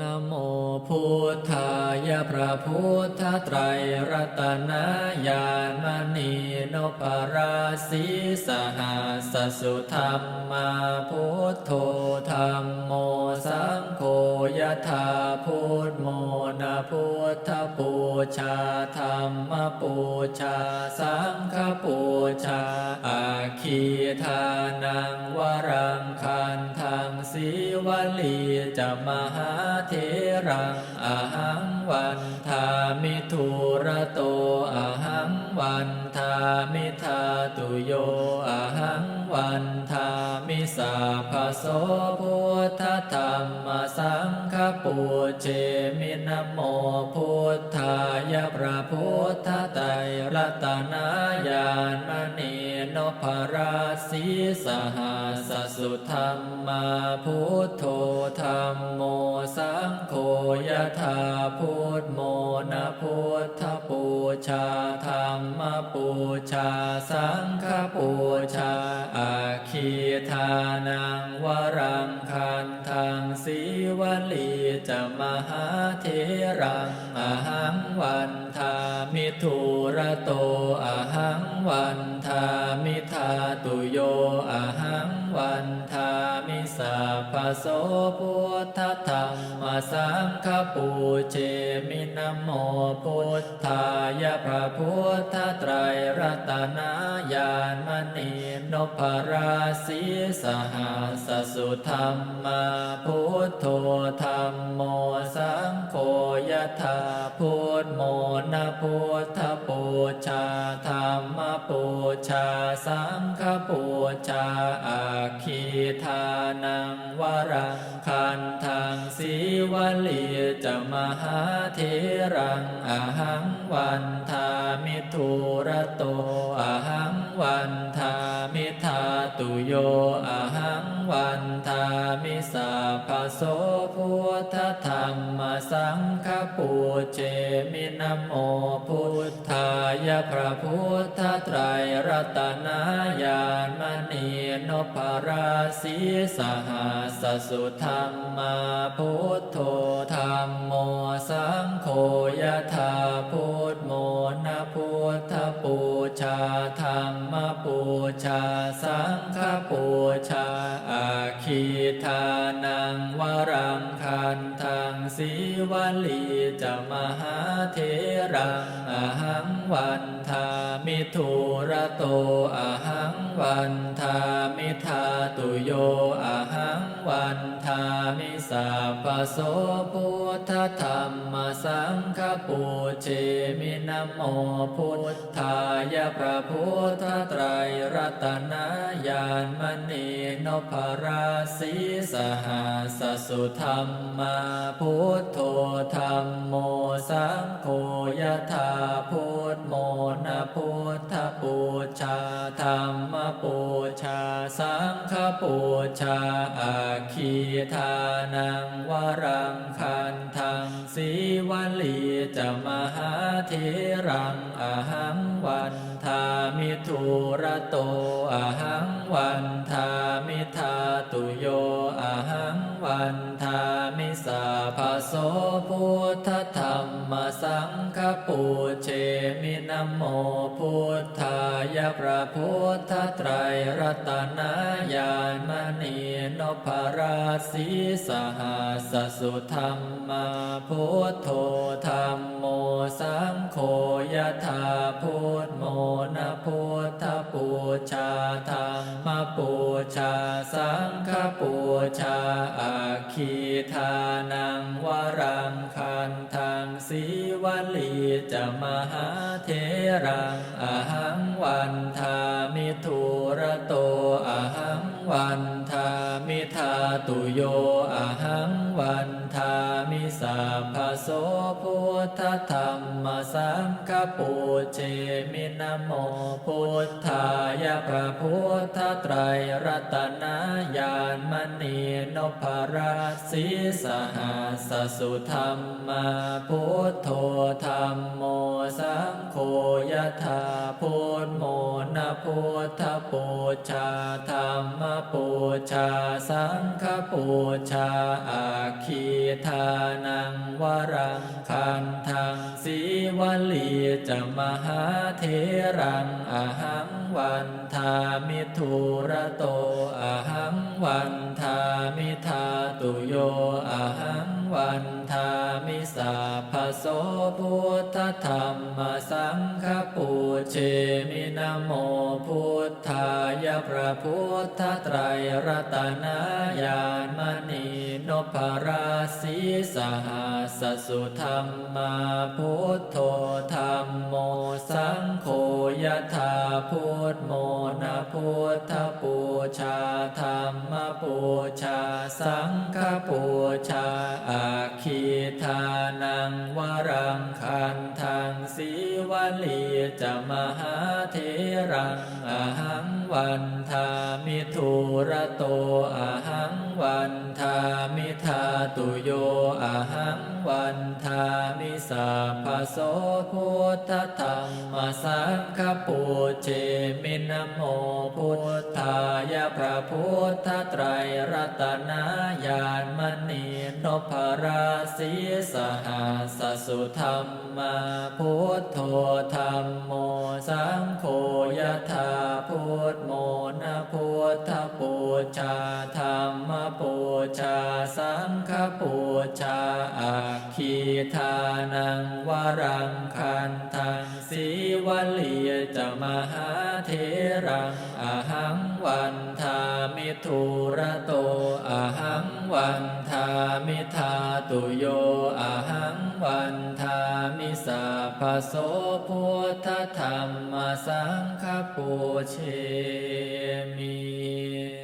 นโมพุทธายะพระพุทธไตรรัตนญาณมณีนพราศีสหัสสุธรรมมาพุทโธธรรมโมสังโฆยะธาพุทโมนะพุทธปูชาธรรมปูชาสังฆปูชาอาคีทานังวรังคัน สีวลีจะมหาเทรังอาหังวันทามิทุระโตอาหังวันทามิทาตุโยอาหังวันทามิสาภโสพุทธธรรมสังฆปูเชมินโมพุทธายะพระพุทธไตรรัตนายานมณี นพราศีสหัสสุธรรมมาพุทโธธรรมโมสังโฆยธาพุทโมนะพุทธปูชาธรรมปูชาสังฆปูชาอาคีทานังวรังคันทังสีวลีจะมหาเทรังอาหังวันทามิทุระโตอาหัง วันทามิทาตุโยอาหังวันทามิสาภโสพุทธธรรมสังฆปูเชมินโมพุทธายะพระพุทธไตรรัตนายานมณีนพราศีสหัสสุธรรมาพุทโธธรรมโมสัง ยะธาพุทโมนะพุทธปูชาธรรมปูชาสังฆปูชาอาคีทานังวรังคันทังสีวลีจะมหาเทรังอาหังวันทามิทุระโตอาหังวันท ตุโยอาหังวันทามิสาภโสพุทธธรรมสังฆปูเจมินโมพุทธายะพระพุทธไตรรัตนายานมณีนพราศีสหัสสุธรรมาพุทโธธรรมโมสังโฆยะธาพุท ปูชาธรรมปูชาสังฆปูชาอาคีทานังวรังคันทังสีวลีจะมหาเทรังอาหังวันทามิทุระโตอาหังวันทามิทาตุโยอาหัง วันทามิสาภโสพุทธธรรมสังฆปูเชมินโมพุทธายะพระพุทธไตรรัตนายานมณีนพราศีสหัสสุธรรมาพุทโธธรรมโมสังโฆยะธาพุ ทโมนะพุทธปูชาธรรมปูชา สังฆปูชาอาคีทานังวรังคันทังสีวลีจะมหาเทรังอาหังวันทามิทุระโตอาหังวันทามิทาตุโยอาหังวันทามิสาภโสพุทธธรรมสัง ปูเชมินโมพุทธายะพระพุทธไตรรัตนายานมณีนพราศีสหัสสุธรรมาพุทโธธรรมโมสังโฆยะธาพุทโมนะพุทธปูชาธรรมปูชาสังฆปูชาอาคีทานัง มหาเทรังอาหังวันทามิทุระโตอาหังวันทามิธาตุโยอาหังวันทามิสาพโส ทธธรรมสังฆปูเชมินโมพุทธายะพระพุทธไตรรัตนายานมณีนพราศีสหัสสุธรรมาพุทโธธรรมโมสังโฆยะธาพุทโมนะพุทธปูชาธรรมปูชาสังฆปูชาอาคีทานังวรังคันทังสีวลีจะมหาเทรังอหังวันทามิทุระโตอหังวันทามิทาตุโยอหัง วันทามิสาภโสพุทธธรรมสังฆปูเชมินโมพุทธายพระพุทธไตรรัตนายานมณีนพราศีสหัสสุธรรมาพุทโธธรรมโมสังโฆยะถาพุทโมนะพุทธปูชาธรรมปูชาสังฆปูชาอาคีทานังวรังคัน สีวลีจะมหาเทรังอหังวันทามิทุระโตอหังวันทามิทาตุโยอหังวันทามิสาภโสพุทธธรรมสังฆปูเชมินโมพุทธายะพระพุทธไตรรัตนายานมณีนพราศีสหัส สุธรรมาพุทโธธรรมโมสังโฆยะถาพุทโมนะพุทธปูชาธรรมปูชาสังฆปูชาอาคีทานังวรังคันทังสีวลีจะมหาเทรังอหังวัน มิทุระโตอหังวันทามิธาตุโยอหังวันทามิสาพโสพุทธธรรมสังคปูเชมี